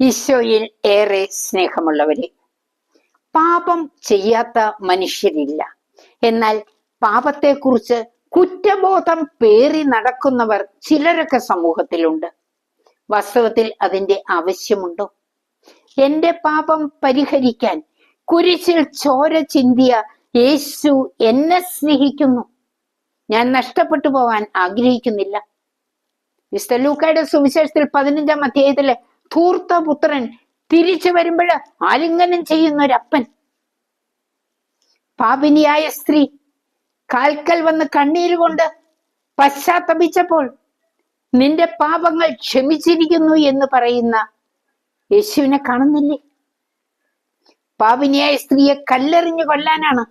ഈശോയിൽ ഏറെ സ്നേഹമുള്ളവരെ പാപം ചെയ്യാത്ത മനുഷ്യരില്ല. എന്നാൽ പാപത്തെക്കുറിച്ച് കുറ്റബോധം പേറി നടക്കുന്നവർ ചിലരൊക്കെ സമൂഹത്തിലുണ്ട്. വാസ്തവത്തിൽ അതിന്റെ ആവശ്യമുണ്ടോ? എന്റെ പാപം പരിഹരിക്കാൻ കുരിശിൽ ചോര ചിന്തിയ യേശു എന്നെ സ്നേഹിക്കുന്നു. ഞാൻ നഷ്ടപ്പെട്ടു പോവാൻ ആഗ്രഹിക്കുന്നില്ല. വിസ്തലൂക്കയുടെ ലൂക്കയുടെ സുവിശേഷത്തിൽ പതിനഞ്ചാം അധ്യായത്തിലെ ധൂർത്ത പുത്രൻ തിരിച്ചു വരുമ്പോൾ ആലിംഗനം ചെയ്യുന്ന ഒരപ്പൻ പാപിനിയായ സ്ത്രീ കാൽക്കൽ വന്ന് കണ്ണീര് കൊണ്ട് പശ്ചാത്തപിച്ചപ്പോൾ നിന്റെ പാപങ്ങൾ ക്ഷമിച്ചിരിക്കുന്നു എന്ന് പറയുന്ന യേശുവിനെ കാണുന്നില്ലേ? പാപിനിയായ സ്ത്രീയെ കല്ലെറിഞ്ഞു കൊല്ലാനാണ്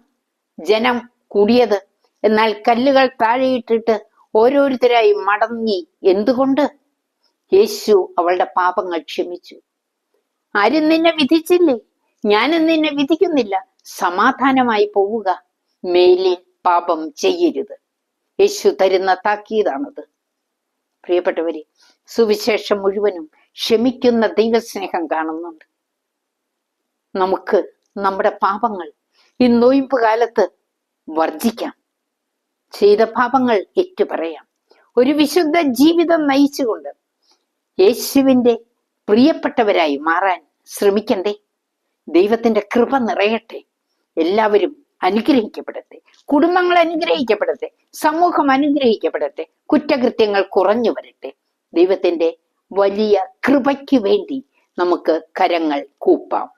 ജനം കൂടിയത്. എന്നാൽ കല്ലുകൾ താഴെയിട്ടിട്ട് ഓരോരുത്തരായി മടങ്ങി. എന്തുകൊണ്ട്? യേശു അവളുടെ പാപങ്ങൾ ക്ഷമിച്ചു. ആരും നിന്നെ വിധിച്ചില്ലേ? ഞാനും നിന്നെ വിധിക്കുന്നില്ല. സമാധാനമായി പോവുക. മേലിൽ പാപം ചെയ്യരുത്. യേശു തരുന്ന താക്കീതാണത്. പ്രിയപ്പെട്ടവരെ സുവിശേഷം മുഴുവനും ക്ഷമിക്കുന്ന ദൈവസ്നേഹം കാണുന്നുണ്ട്. നമുക്ക് നമ്മുടെ പാപങ്ങൾ ഈ നോയിമ്പ് കാലത്ത് വർജിക്കാം. ചെയ്ത പാപങ്ങൾ ഏറ്റുപറയാം. ഒരു വിശുദ്ധ ജീവിതം നയിച്ചുകൊണ്ട് യേശുവിന്റെ പ്രിയപ്പെട്ടവരായി മാറാൻ ശ്രമിക്കണ്ടേ? ദൈവത്തിന്റെ കൃപ നിറയട്ടെ. എല്ലാവരും അനുഗ്രഹിക്കപ്പെടട്ടെ. കുടുംബങ്ങൾ അനുഗ്രഹിക്കപ്പെടട്ടെ. സമൂഹം അനുഗ്രഹിക്കപ്പെടട്ടെ. കുറ്റകൃത്യങ്ങൾ കുറഞ്ഞു വരട്ടെ. ദൈവത്തിന്റെ വലിയ കൃപയ്ക്ക് വേണ്ടി നമുക്ക് കരങ്ങൾ കൂപ്പാം.